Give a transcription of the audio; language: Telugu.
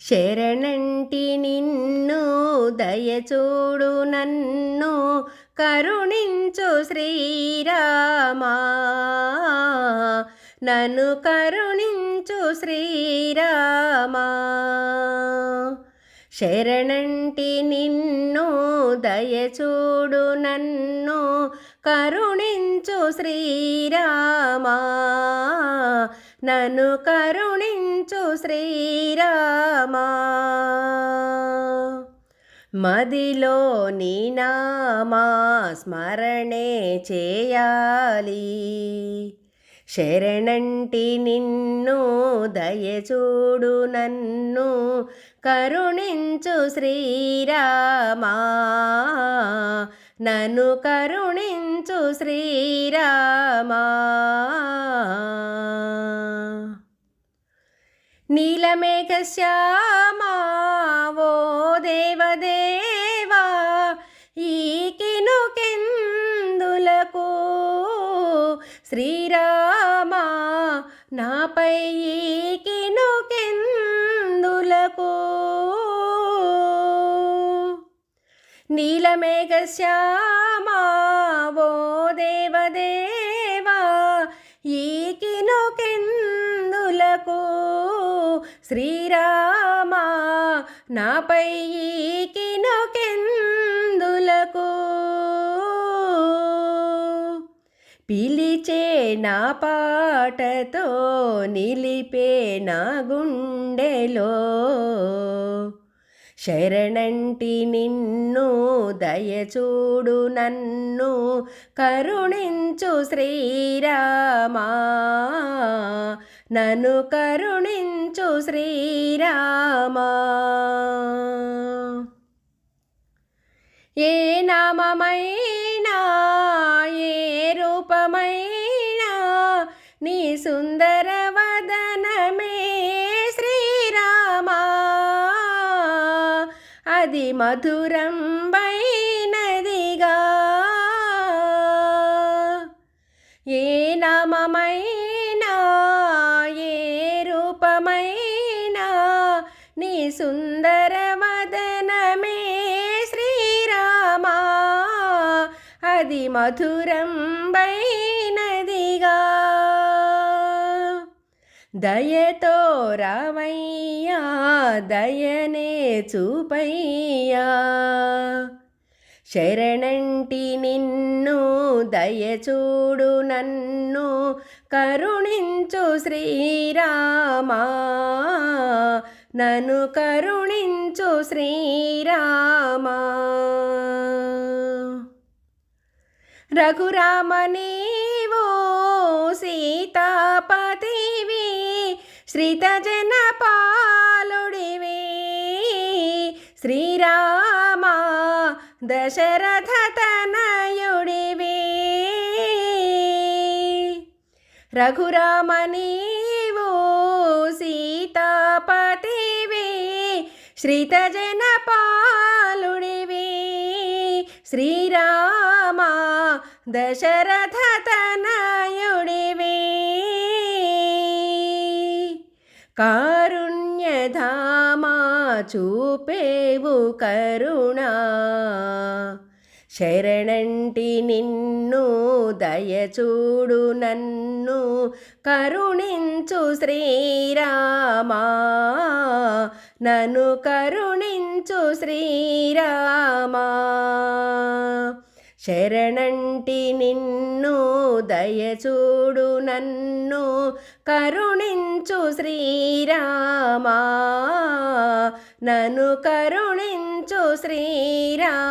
శరణంటి నిన్ను దయచూడు నన్ను కరుణించు శ్రీరామా. నన్ను కరుణించు శ్రీరామా. శరణంటి నిన్ను దయచూడు నన్ను కరుణించు శ్రీరామా. నను కరుణించు శ్రీరామా. మదిలో నీ నామా స్మరణే చేయాలి. శరణంటి నిన్ను దయచూడు నన్ను కరుణించు శ్రీరామా. నను కరుణించు శ్రీరామా. నీలమేఘ శ్యామా ఓ దేవదేవా ఈకినుకెందులకు శ్రీరామా నాపై ఈకి నీలమేఘశ్యామా ఓ దేవదేవా ఈకినుకెందులకు శ్రీరామా? నాపై ఈకినుకెందులకు? పిలిచే నా పాటతో నిలిపే నా గుండెలో శరణంటి నిన్ను దయచూడు నన్ను కరుణించు శ్రీరామా. నన్ను కరుణించు శ్రీరామా. ఏ నామమైనా ఏ రూపమైనా నీ సుందర అది మధురం బైనదిగా ఏ నామమైనా ఏ రూపమైనా నీ సుందర వదనమే శ్రీరామా. అది మధురం బైనదిగా దయతో రావయ్యా దయనే చూపయ్యా. శరణంటి నిన్ను దయచూడు నన్ను కరుణించు శ్రీరామా. నన్ను కరుణించు శ్రీరామా. రఘురామ నీవో సీతాపతివి శ్రీతజన పాలుడివి. శ్రీరామ దశరథ తనయుడివి రఘురామ నీవు సీతాపతివి. శ్రీతజన పాలుడివి. శ్రీరామ దశరథ తనయుడివి కారుణ్యధామా చూపేవు కరుణా. శరణంటి నిన్ను దయచూడు నన్ను కరుణించు శ్రీరామా. నన్ను కరుణించు శ్రీరామా. శరణంటి నిన్ను దయచూడు నన్ను కరుణించు శ్రీరామా. నన్ను కరుణించు శ్రీరామా.